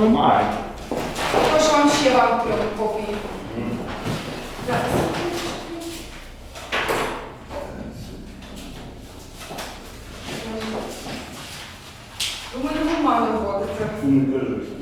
Немає. Прошу вам ще вам. Зараз. Думаю, не мали вводити. Не кажи.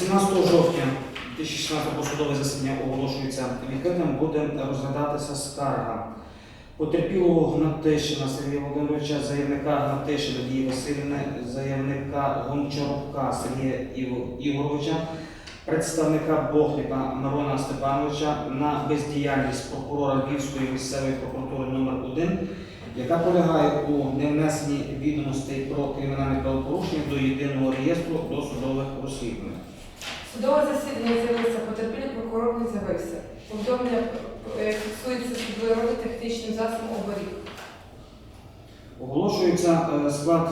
18 жовтня 2016 року судове засідання оголошується відкритим. Буде розглядатися скарга потерпілого Гнатишина Сергія Володимировича, заявника Гнатишина Надії Васильівни, заявника Гончарука Сергія Ігоровича, представника Бохліка Мирона Степановича на бездіяльність прокурора Львівської місцевої прокуратури номер 1 яка полягає у невнесенні відомостей про кримінальне правопорушення до єдиного реєстру досудових розслідувань. Судове засідання з'явився, потерпілий прокурор не з'явився. Повідомлення е, фіксується судовою технічним засобом оберіг. Оголошується е, склад,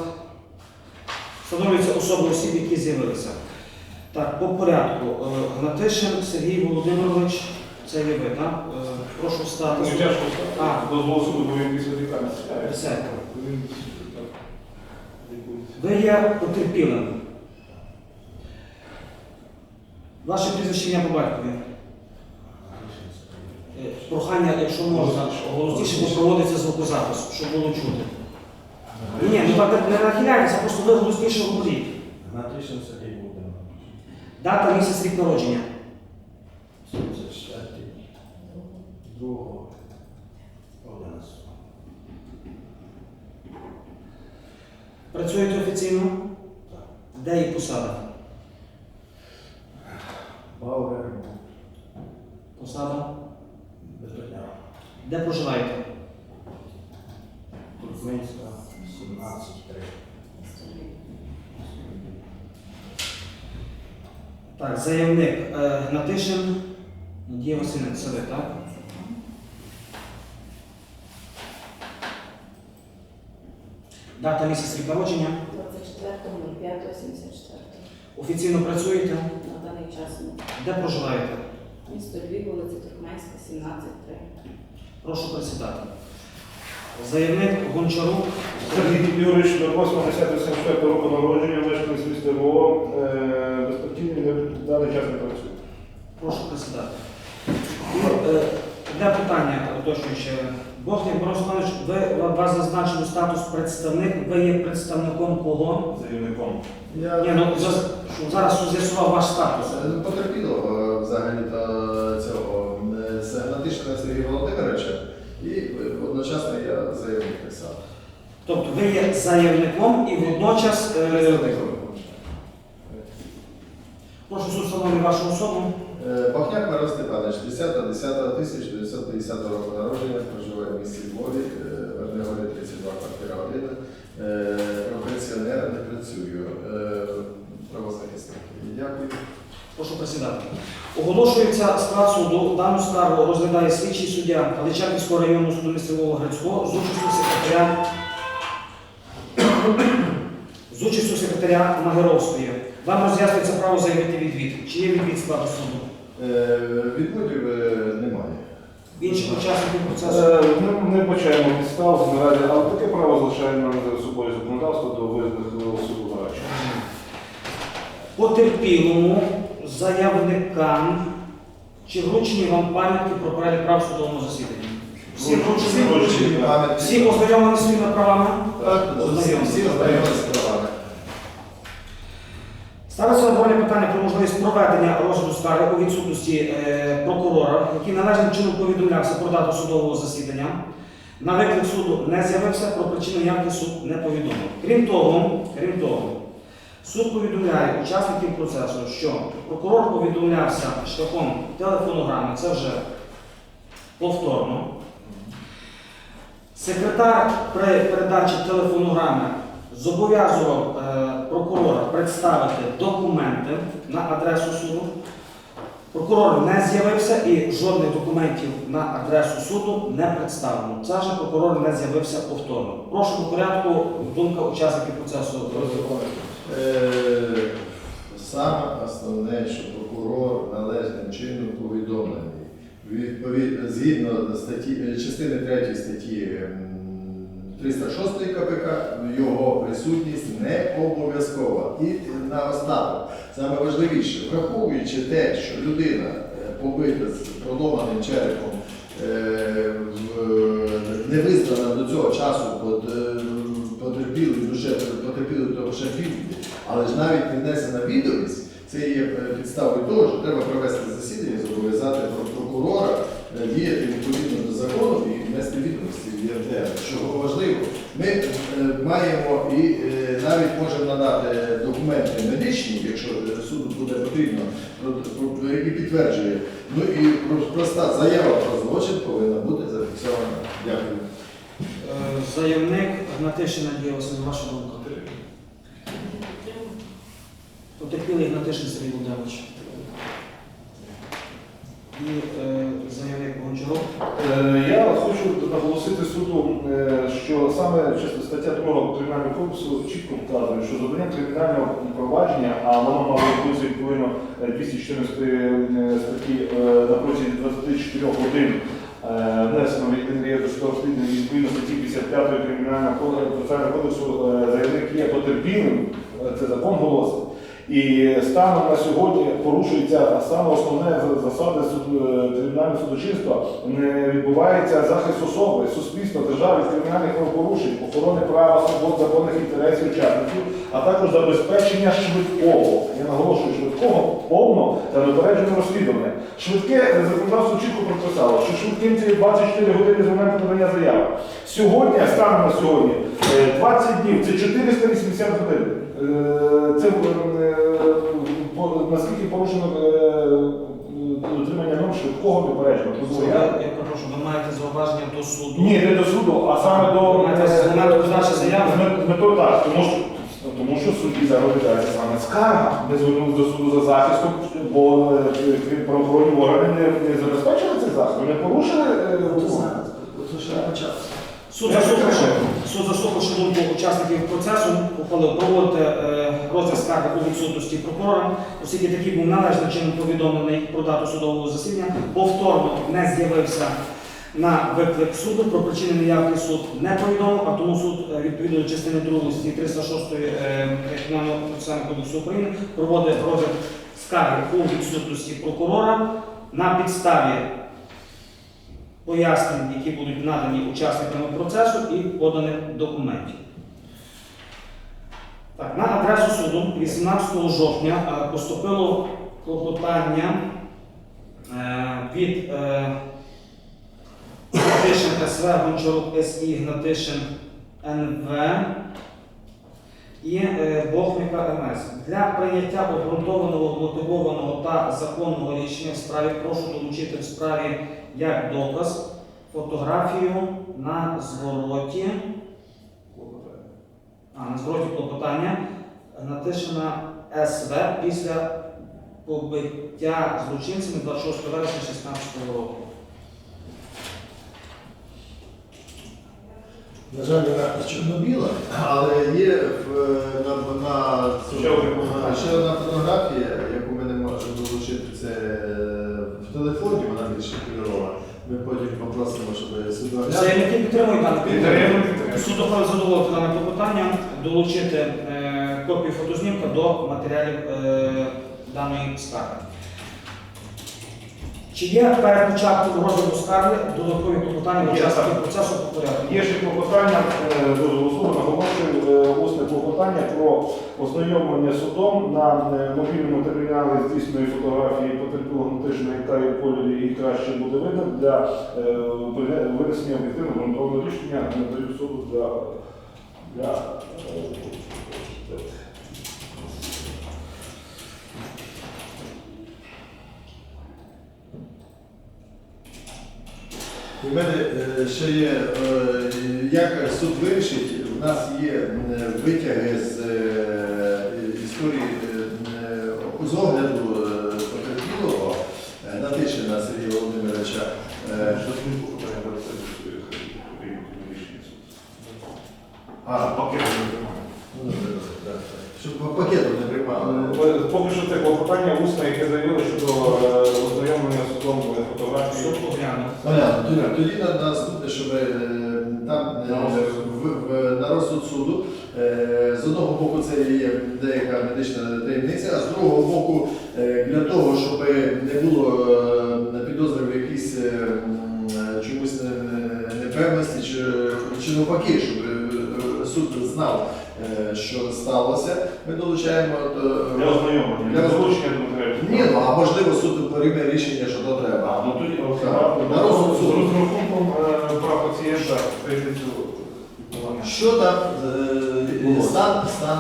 встановлюється особи осіб, які з'явилися. Так, по порядку. Е, Гнатишин Сергій Володимирович, це є ви, так? Прошу встати. Ну, тяжко А. стати. Дозвол суду, бо він після лікарні сідає. Ви є потерпілим. Ваше прізвище ім'я по батькові. Е, Прохання, якщо можна, голосніше, бо проводиться звукозапис, щоб було чути. Ні, ні, ну так не нахиляйтеся, просто ви голосніше говоріть. Гнатишин Сергій Володимирович. Дата місяць рік народження. 74. Другого. 11. Працюєте офіційно? Так. Де є посада? Бауер. Посада? Бетоня. Де проживаєте? Туркменська. 17. 3. Так, заявник е, Натишин Надія Васильівна, це ви, так? Дата місяць рік народження. 24.05.74. Офіційно працюєте? На даний час ну, Де проживаєте? місто Львів, вулиця Туркменська, 17.3. Прошу присідати. Заявник Гончарук Сергій Юрійович, до 8.10.74 року народження, мешканець міста Львова, е, безпартійний, не даний час не працює. Прошу присідати. І, е, Одне питання уточнююче. Богдан Борисович, ви у вас зазначено статус представник, ви є представником кого? Заявником. Я Ні, ну за- що зараз з'ясував ваш статус. Е, Потерпіло взагалі то цього е, Сергія Володимировича і е, одночасно я заявник так само. Тобто ви є заявником і водночас. е, Представником. Прошу суд встановити вашу особу. Е, Бахняк Мирон Степанович, 10 10 1950 року народження, проживає в місті Львові, е, 32, квартира 1. Е, Пенсіонер, не працюю. Е, Правозахисник. Дякую. Прошу присідати. Оголошується склад суду. Дану скаргу розглядає слідчий суддя Галичаківського районного суду місцевого Грицького з участю секретаря з участю секретаря Магеровської. Вам роз'яснюється право заявити відвід. Чи є відвід складу суду? Е, Відводів е, немає. Інших учасників процесу? Е, Не, не бачаємо підстав наразі, але таке право залишає нам за собою законодавство до визначеного суду нарадчого. Потерпілому заявникам чи вручені вам пам'ятки про перелік прав судовому засіданні? Всі вручені? Всі ознайомлені своїми правами? Так, всі ознайомилися з правами. Ставиться обговорення питання про можливість проведення розгляду скарги у відсутності е, прокурора, який належним чином повідомлявся про дату судового засідання. На виклик суду не з'явився, про причину явки суд не повідомив. Крім того, крім того, суд повідомляє учасників процесу, що прокурор повідомлявся шляхом телефонограми, це вже повторно. Секретар при передачі телефонограми зобов'язував е, прокурора представити документи на адресу суду. Прокурор не з'явився і жодних документів на адресу суду не представлено. Це ж прокурор не з'явився повторно. Прошу по порядку думка учасників процесу. Е, Саме основне, що прокурор належним чином повідомлений. Відповідно, згідно статті, е, частини 3 статті м, 306 КПК, його присутність не обов'язкова. І наостанок, саме важливіше, враховуючи те, що людина е, побита з проломаним черепом, е, не визнана до цього часу під, потерпілою, вже потерпілою того шафів, але ж навіть не внесена відомість, це є е, підставою того, що треба провести засідання, зобов'язати про- прокурора діяти відповідно до закону і внести відомості ЄРДР. Що важливо, ми е, маємо і е, навіть можемо надати документи медичні, якщо е, суду буде потрібно, які підтверджує. Ну і проста заява про злочин повинна бути зафіксована. Дякую. Заявник Гнатишин Надія Васильівна, ваша думка. Потерпілий Гнатишин Сергій Володимирович. І е. Е, Я хочу наголосити суду, е, що саме стаття 2 Кримінального кодексу чітко вказує, що завдання кримінального провадження, а воно мало бути відповідно е, 214 статті е, на протязі 24 годин е, внесено від реєстру розслідування відповідно статті 55 Кримінального процесуального кодексу е, заявник є потерпілим, е, це закон голосить. І станом на сьогодні порушується саме основне за- засади е, кримінального судочинства. Не відбувається захист особи, суспільства, держави кримінальних правопорушень, охорони права, свобод, законних інтересів учасників, а також забезпечення швидкого, я наголошую, швидкого, повного та неупередженого розслідування. Швидке е, законодавство чітко прописало, що швидким це є 24 години з моменту подання заяви. Сьогодні, станом на сьогодні, е, 20 днів це 480 годин. Е, Це е, наскільки порушено е, дотримання норм швидкого непередженого. Я, я прошу, ви маєте зауваження до суду. Ні, не до суду, а саме до Ви маєте з подачі заяви? з метою так, тому що тому що судді зараз розглядається саме скарга. Ми звернулися до суду за захистом, бо е, правоохоронні органи не, не забезпечили цей захист, вони порушили е, От умови. зараз, от Суд Я заслухавши, суд заслухавши думку учасників процесу, ухвалив проводити е, розгляд скарги у відсутності прокурора, оскільки такий був належним чином повідомлений про дату судового засідання, повторно не з'явився на виклик суду, про причини неявки суд не повідомив, а тому суд е, відповідно до частини 2 статті 306 е, Кримінального процесуального кодексу України проводить розгляд скарги у відсутності прокурора на підставі пояснень, які будуть надані учасниками процесу і поданих документів. Так, на адресу суду 18 жовтня е, поступило клопотання е, від е, Гнатишин СВ, Гончарук СІ, Гнатишин НВ і Бохміка МС. Для прийняття обґрунтованого, мотивованого та законного рішення в справі прошу долучити в справі як доказ фотографію на звороті, а, на звороті клопотання Гнатишина СВ після побиття злочинцями 26 вересня 2016 року. На жаль, вона чорно-біла, але є в, на, на, Ще одна на- фотографія. ще одна фотографія, яку ми не можемо долучити, це в телефоні. Ми потім попросимо, щоб сюди Заявники підтримують дане Підтримуємо, підтримуємо. Суд ухвалив задоволити дане клопотання, долучити е, копію фотознімка до матеріалів е, даної скарги. Чи є перед початком розгляду скарги додаткові клопотання учасників процесу по порядку? Є ще клопотання е, до суду, наголошую е, усне клопотання про ознайомлення судом на е, мобільному терміналі здійсненої фотографії потерпілого гнатичної та її кольорі і краще буде видно для е, винесення об'єктивного ґрунтовного рішення надаю суду для, для е, У мене е, ще є, е, як суд вирішить, у нас є е, витяги з історії з огляду потерпілого Натишина Сергія Володимировича. А, пакет не да. Щоб по пакету не приймали. Поки що це клопотання усне, яке заявили щодо ознайомлення з судом фотографії. Понятно, тоді, тоді на наступне, щоб е, там е, На розсуд в, в, на розсуд суду е, з одного боку це є деяка медична таємниця, а з другого боку, е, для того, щоб не було е, підозри в якійсь е, м, е, чомусь не- не- непевності, чи, чи навпаки, щоб е, суд знав, е, що сталося, ми долучаємо до Для ознайомлення, Для для до. Ні, ну а можливо суд прийме рішення, що то треба. А, ну тоді Так. на На розсуд з суду. розрахунком е, прав пацієнта прийде цю. Що там е, стан, стан,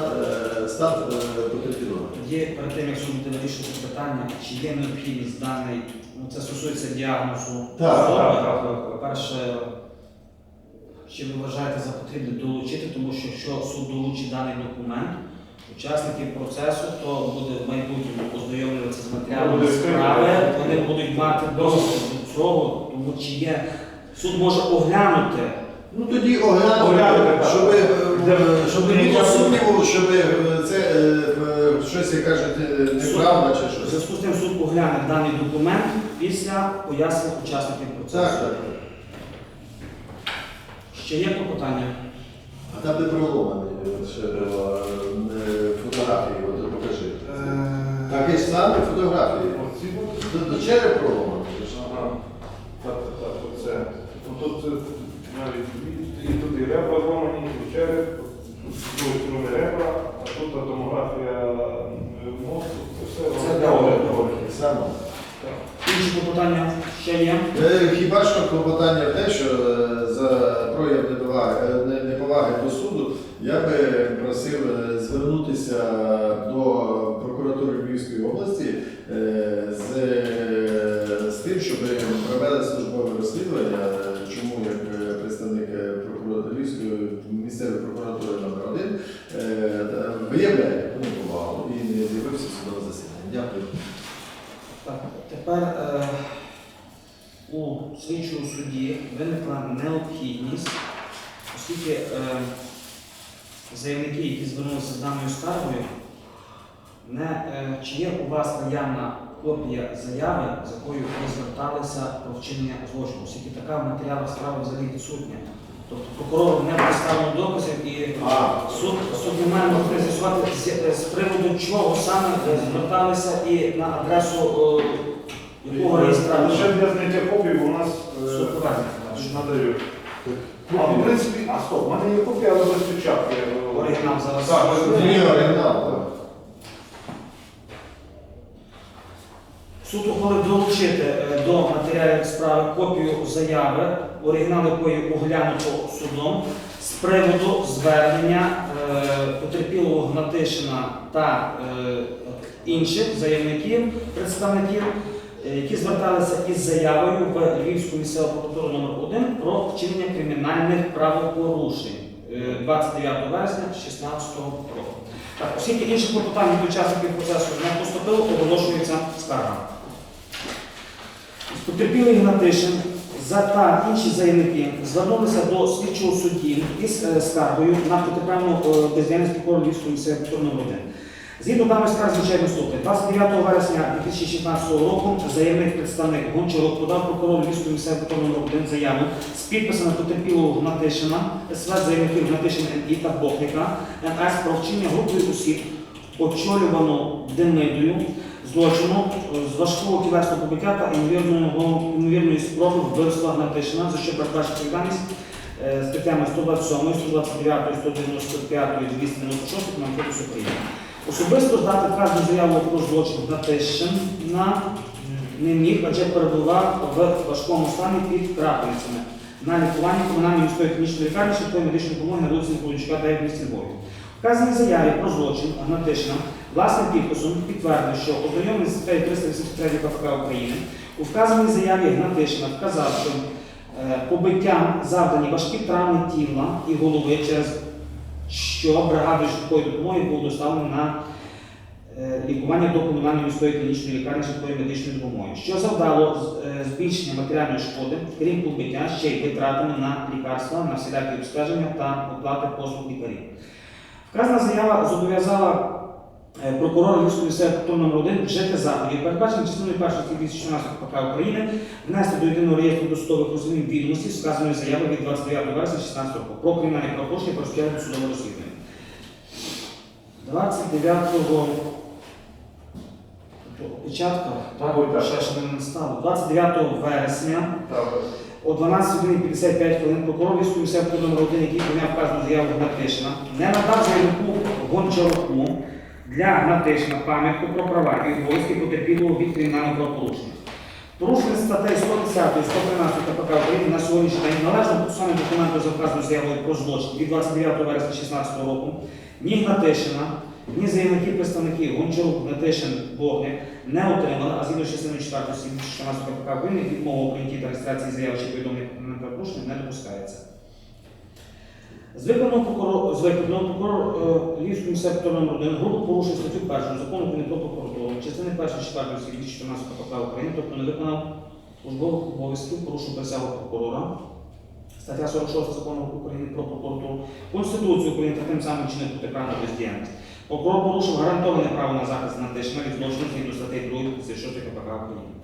е, стан е, потерпілого? Є перед тим, як суд буде вирішувати питання, чи є необхідність даний, ну це стосується діагнозу. Так, особи. так, так, так. По-перше, чи ви вважаєте за потрібне долучити, тому що якщо суд долучить даний документ, учасники процесу, то буде в майбутньому ознайомлюватися з матеріалами Буде справи, вони будуть мати доступ до цього, тому чи є суд може оглянути. Ну тоді оглянути, Оглянути, так. щоб, е, щоб не було сумніву, щоб е, це е, е, щось, як кажуть, е, неправда чи В щось. зв'язку з тим суд огляне даний документ після пояснень учасників процесу. Так, так. Ще є клопотання? А там де проломаний ще е, фотографії, от покажи. Так і саме фотографії. Оці будуть? До, до череп проломаний. Ага. Так, так, так, оце. Ну, Тут е, навіть і тут і ребра зламані, і череп, з другої сторони ребра, а тут томографія е, мозку, це все. Це. Саме. Інші клопотання ще є? Е, Хіба що клопотання в те, що е, за прояв неповаги, е, неповаги до суду, я би просив е, звернутися до прокуратури Львівської області е, з, е, з тим, щоб провели службове розслідування, чому як представник прокуратури Львівської місцевої прокуратури номер 1 виявляє повагу і не з'явився судове засідання. Дякую. Так, Тепер е, у слідчому суді виникла необхідність, оскільки. Е, заявники, які звернулися з даною скаргою, не, е, чи є у вас наявна копія заяви, з якою ви зверталися про вчинення злочину, оскільки така в матеріалах справи взагалі відсутня. Тобто прокурору не представлено доказів і А, Суд, суд не має можливості з'ясувати з, з приводу чого саме е, зверталися і на адресу е, якого реєстратора. Лише для зняття копії у нас е, Суд показує. Надаю. А в принципі, а стоп, в мене є копія, але без печатки. Оригінал зараз. Так, ні, оригінал, так. Суд ухвалив долучити е, до матеріалів справи копію заяви, оригінал якої оглянуто судом з приводу звернення е, потерпілого Гнатишина та е, інших заявників, представників, які зверталися із заявою в Львівську місцеву прокуратуру номер 1 про вчинення кримінальних правопорушень е, 29 вересня 2016 року. Так, оскільки інших клопотань від учасників процесу не поступило, оголошується скарга. Потерпілий Гнатишин за та інші заявники звернулися до слідчого судді із е, скаргою на протиправну е, бездіяльність прокурора Львівської місцевої прокуратури номер 1. Згідно даної скарги звичайно наступне. 29 вересня 2016 року заявник представник Гончарук подав прокурору Львівської місцевої прокуратури номер 1 заяву з підписами потерпілого Гнатишина, СВ заявників Гнатишин НІ та Бохника НС про вчинення групою осіб, очолювано Демидою, злочину з важкого тілесного побиття та ймовірної спроби вбивства Гнатишина, за що передбачить відповідальність е, статтями 127, 129, 195, 296 на України. Особисто здати вказану заяву про злочин Гнатишин на не міг, адже перебував в важкому стані під крапельницями на лікуванні комунальної міської клінічної лікарні швидкої медичної допомоги на вулиці Полічка 9 місті Львові. Вказаній заяві про злочин Гнатишина власним підписом підтвердив, що ознайомлений з статтею 383 КПК України у вказаній заяві Гнатишина вказав, що е, побиттям завдані важкі травми тіла і голови, через що бригада швидкої допомоги був доставлений на е, лікування до комунальної міської клінічної лікарні швидкої медичної допомоги, що завдало е, збільшення матеріальної шкоди, крім побиття, ще й витратами на лікарства, на всілякі обстеження та оплати послуг лікарів. Вказана заява зобов'язала прокурора Львівської місцевої прокуратури номер 1 вжити заходів, передбачені частиною 1 статті 214 КПК України, внести до єдиного реєстру досудових розумів відомості вказаної заяви від 29 вересня 2016 року про кримінальні правопорушення про розпочатку судового розслідування. 29-го так, так. ще ж не настало. 29 вересня Так, о 12 годині 55 хвилин прокурор Львівської місцевої номер 1, який прийняв вказану заяву Гнатишина, не надав заявнику Гончаруку для Гнатишина пам'ятку про права і обов'язки потерпілого від кримінального правопорушення. Порушення статей 110 і 113 КПК України на сьогоднішній день належно процесуальним документу за вказаною заявою про злочин від 29 вересня 2016 року ні Гнатишина, ні заявники представники Гончарук, Гнатишин, Богник не отримали, а згідно з частиною 4 статті 14 КПК України відмова у та реєстрації заяв чи повідомлень про кримінальне правопорушення не допускається. З виконаного прокурор, з виконаного прокурор е, прокуратури номер 1 грубо порушив статтю 1 закону України про прокуратуру, частини 1 4 статті 214 КПК України, тобто не виконав службових обов'язків, порушив присягу прокурора, стаття 46 закону України про прокуратуру, Конституцію України та тим самим чинив протиправну бездіяльність. Прокурор порушив гарантоване право на захист Натишина від злочину згідно статей 2 36 КПК України.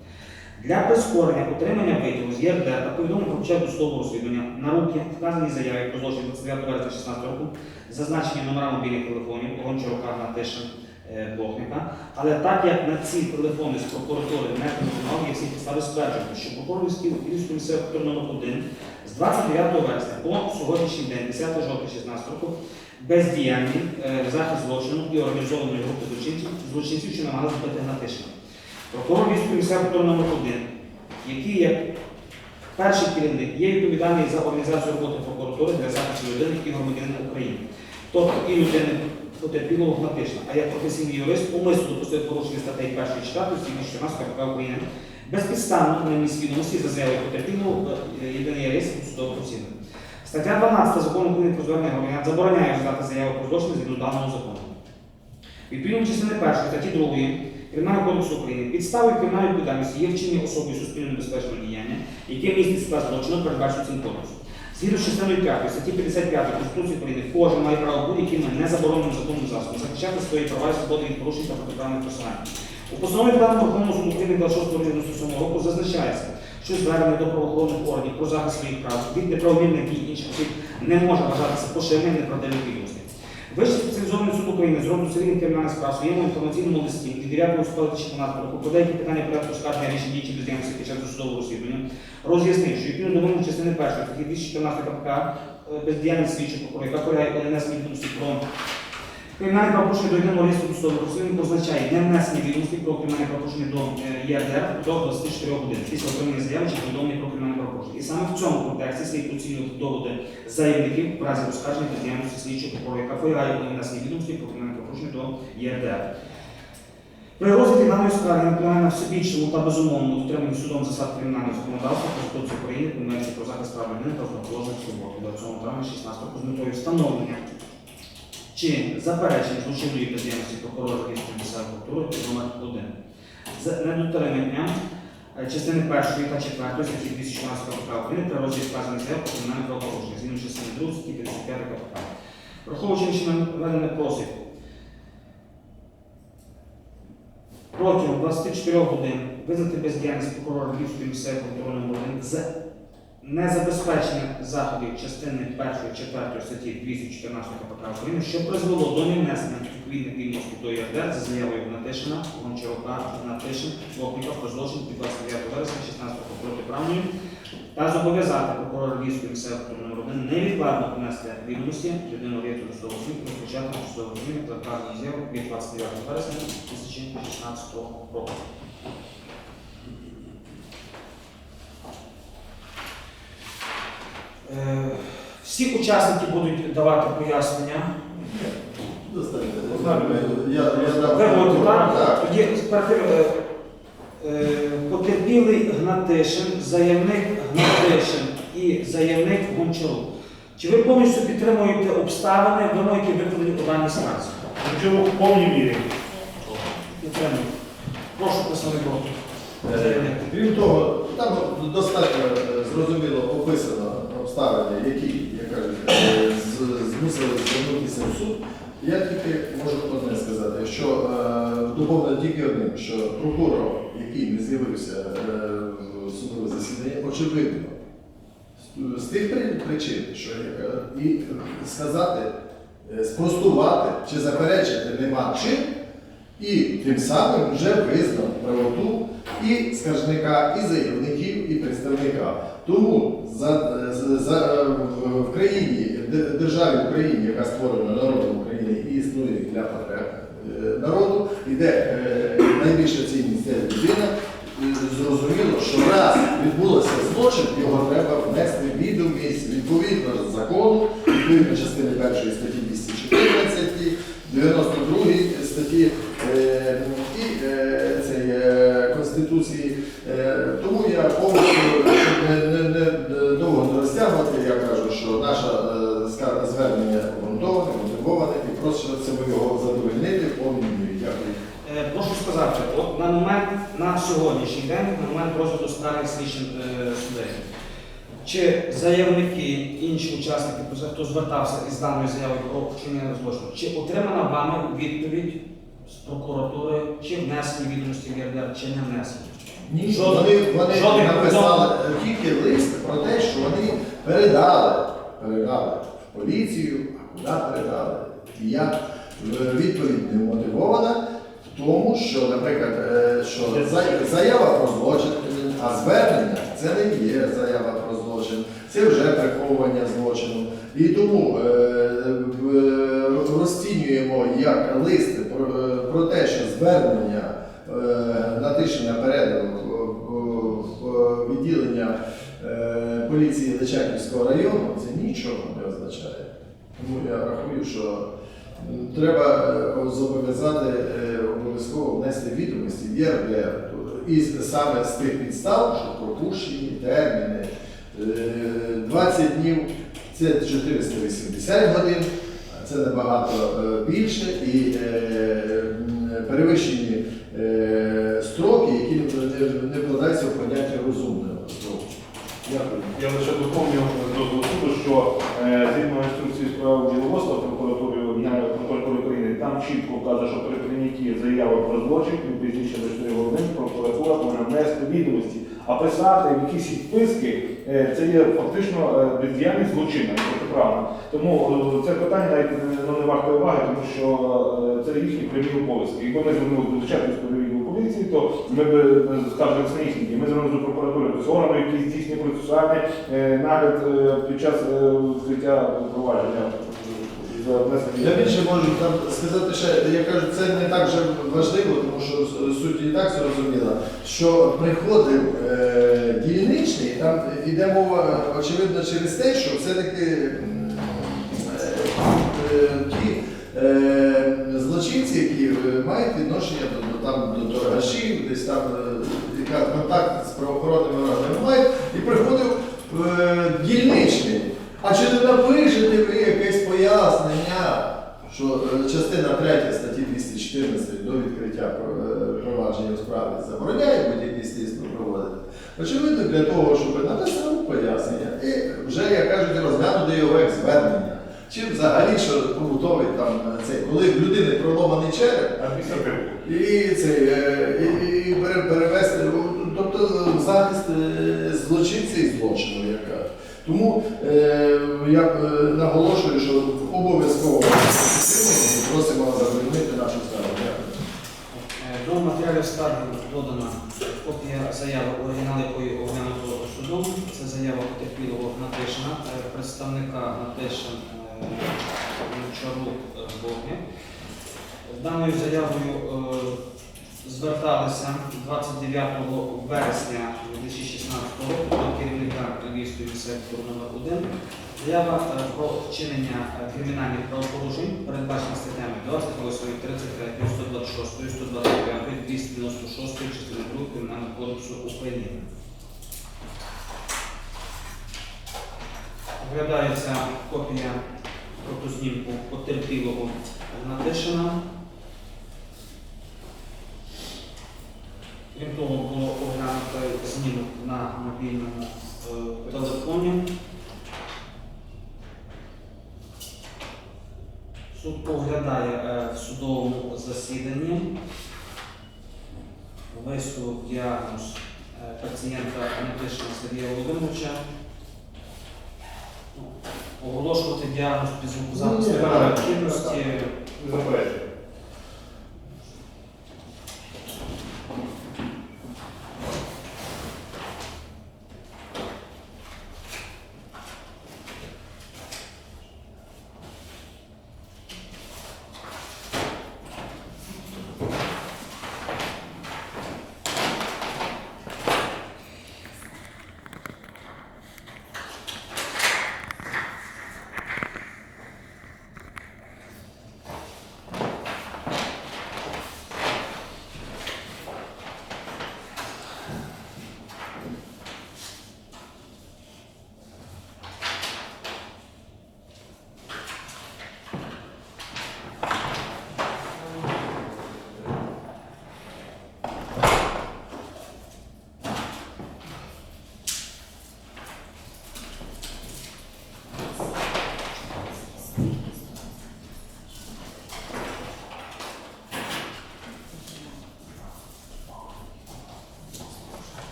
Для прискорення отримання витягу з ЄРДР та повідомлення про початку судового розслідування на руки вказаній заяві про злочин 29 вересня 2016 року зазначені номера мобільних телефонів Гончарука Натишин е, Бохника. Але так як на ці телефони з прокуратури не телефонував, є всі підстави стверджувати, що прокурор Львівської місцевої номер 1 з 29 вересня по сьогоднішній день, 10 жовтня 2016 року, бездіяльні е, в захист злочину і організованої групи злочинців, злочинців, що намагалися збити Гнатишина. Прокурор місцевої прокуратури номер 1 який як перший керівник є відповідальний за організацію роботи прокуратури для захисту людини і громадянина України, тобто і людини потерпілого Гнатишина, а як професійний юрист умисно допустив порушення статей 1 і 4 статті 14 КПК України безпідставно на місць відомості за заявою потерпілого е, єдиний реєстр судового розслідування. Стаття 12 закону України про звернення громадян забороняє роздати заяву про злочин згідно даного закону. Відповідно частини 1 статті 2 Кримінального кодексу України підставою кримінальної відповідальності є вчинення особою суспільно небезпечного діяння, яке містить склад злочину, передбачено цим кодексом. Згідно з частиною 5 статті 55 Конституції України, кожен має право будь-якими незабороненим законним засобом захищати свої права і свободи від порушень та протиправних посилань. У постанові Верховного суду України 26 97 року зазначається, що звернення до правоохоронних органів про захист своїх прав від неправомірних дій інших осіб не може вважатися поширенням неправдивих відомостей. Вищий спеціалізований суд України з роду цивільних кримінальних справ своєму інформаційному листі від 9 листопада 2016 року про питання порядку скарження рішень дій чи бездіяльності під час досудового розслідування роз'яснив, що відповідно до вимог частини першої статті 214 КПК е, бездіяльність слідчого прокурора, яка полягає у нанесенні відомості про Кримінальне правопорушення до єдиного реєстру досудових розслідувань означає не внесення відомостей про кримінальне правопорушення до е, ЄРДР до 24 годин після отримання заяви чи повідомлення про кримінальне правопорушення. І саме в цьому контексті слід оцінювати доводи заявників в разі оскарження та діяльності слідчого прокурора, яка полягає у внесенні відомостей про кримінальне правопорушення до ЄРДР. При розгляді даної скарги наполягає на всебічному та безумовному дотриманні судом засад кримінального законодавства Конституції України, Конвенції про захист прав людини та основоположних свобод від 27 травня 16 року з метою встановлення чи заперечення злочинної бездіяльності прокурора Київської місцевої культури номер 1 з недотриманням частини першої та четвертої статті 214 КПК України при розгляді вказаних заяв про кримінальне правопорушення згідно частини 2 статті 55 КПК. Враховуючи що наведене просить протягом 24 годин визнати бездіяльність прокурора Львівської місцевої контрольної органи з незабезпечення заходів частини 1 4 статті 214 КПК України, що призвело до невнесення відповідних відомостей до ЄРДР за заявою Гнатишина, Гончарука, Гнатишин, Вогніка про злочин 29 вересня 16 року протиправною та зобов'язати прокурора Львівської місцевої контрольної органи невідкладно внести відомості єдиного реєстру досудового світу розпочати судового розміру та вказану заяву від 29 вересня 2016 року. Всі учасники будуть давати пояснення. Тоді е, е, потерпілий Гнатишин, заявник Гнатишин і заявник Гончарук. Чи ви повністю підтримуєте обставини, вимоги, які викладені у даній станції? Причому в повній мірі. Підтримую. Прошу представнику. Е. Крім того, там достатньо е, зрозуміло описано обставини, які, як кажуть, е, змусили звернутися в суд. Я тільки можу одне сказати, що е, доповнено тільки одним, що прокурор, який не з'явився е, в судове засідання, очевидно, з- тих причин, що і сказати, спростувати чи заперечити нема чим, і тим самим вже визнав правоту і скаржника, і заявників, і представника. Тому за- в- в країні, державі Україні, яка створена народом України і існує для потреб е, народу, іде е, найбільша цінність людина. е, Зрозуміло, що раз відбулося злочин, його треба внести відомість відповідно закону, відповідно частини першої статті 214, 92 статті е, і е, цієї, е, Конституції. Е, тому я повністю, щоб не, не, не довго не розтягувати, я кажу, що наше е, ска- звернення обґрунтоване, мотивоване і просимо його задовольнити в повній мірі. Дякую. Е, Прошу от на момент на сьогоднішній день, на момент розгляду скарги слідчим е, суддею, чи заявники, інші учасники, хто звертався із даною заявою про вчинення злочину, чи отримана вами відповідь з прокуратури, чи внесені відомості в ЄРДР, чи не внесені? Ні, Жодних- вони, вони жодних написали е, тільки лист про те, що вони передали, передали в поліцію, а куди передали. І як е, відповідь не мотивована тому, що, наприклад, е, що заява про злочин, а звернення це не є заява про злочин, це вже приховування злочину. І тому е, розцінюємо як лист про, те, що звернення е, Натишина передано в, відділення е, поліції Личаківського району, це нічого не означає. Тому я рахую, що треба е, зобов'язати е, обов'язково внести відомості ЄРДР. І саме з тих підстав, що пропущені терміни е, 20 днів це 480 годин, це набагато е, більше і е, перевищені е, строки, які не, вкладаються в поняття розумного строку. Дякую. Я лише доповню дозволу суду, що е, згідно інструкції справ діловодства прокуратури там чітко вказано, що при прийнятті заяви про злочин, не пізніше до 4 годин, прокуратура повинна внести відомості. А писати якісь відписки е, це є фактично е, бездіяльність злочинна, протиправна. Тому е, це питання навіть ну, не варто уваги, тому що це їхні прямі обов'язки. Якби ми звернулися до Чепівського відділу поліції, то ми б, е, скажімо, як снихники, ми звернулися до прокуратури, тобто органу, який здійснює процесуальний нагляд під час відкриття провадження за внесення. Я більше можу там сказати ще, я кажу, це не так вже важливо, тому що суть і так зрозуміла, що приходив е, дільничний, там йде мова, очевидно, через те, що все-таки е, е, ті е, злочинці, які е, мають відношення до, там, до торгашів, десь там е, яка контакт з правоохоронними органами мають, і приходив е, дільничний. А чи не напишете що е, частина 3 статті 214 до відкриття е, провадження у справі забороняє будь-які слідство проводити? Очевидно, для того, щоб написано пояснення і вже, як кажуть, розглянути його як звернення. Чи взагалі, що побутовий там е, цей, коли в людини проломаний череп, і, і, і перевести, ну, тобто захист злочинця і злочину, яка. Тому е, я е, наголошую, що обов'язково просимо задовольнити нашу. Дякую. Е, До матеріалів скарги додана копія заяви, оригінал якої оглянуто судом. Це заява потерпілого Натишина, е, представника Натишин Чарук Богня. Даною заявою зверталися 29 вересня 2016 року до керівника номер 1 Заява е, про вчинення е, кримінальних правопорушень передбачена статтями 28, 33, 126, 129, 296 частини 2 Кримінального кодексу України. Оглядається копія фотознімку потерпілого Натишина. Крім того, було оглянуто знімок на мобільному телефоні. Суд оглядає е, в судовому засіданні висновок діагноз е, пацієнта Анатишина Сергія Володимировича. Ну, Оголошувати діагноз під звукозапис Ні, ні, немає так, необхідності. Не заперечую.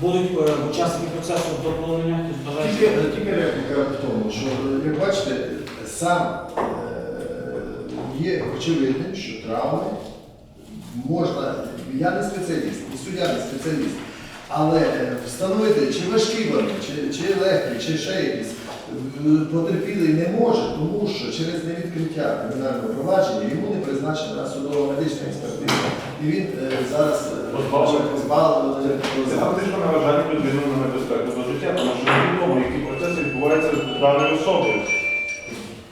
Будуть е, учасники процесу доповнення, Тільки, тільки репліка в тому, що як бачите, сам е, є очевидним, що травми можна, я не спеціаліст, і суддя не спеціаліст, але е, встановити, чи важкі вони, чи, чи легкі, чи ще якісь, е, потерпілий не може, тому що через невідкриття кримінального провадження йому не призначена судова медична експертиза. І він е, зараз е, Позбавлений. Це фактично наважання людину на небезпеку до життя, тому що невідомо, які процеси відбуваються з даною особою.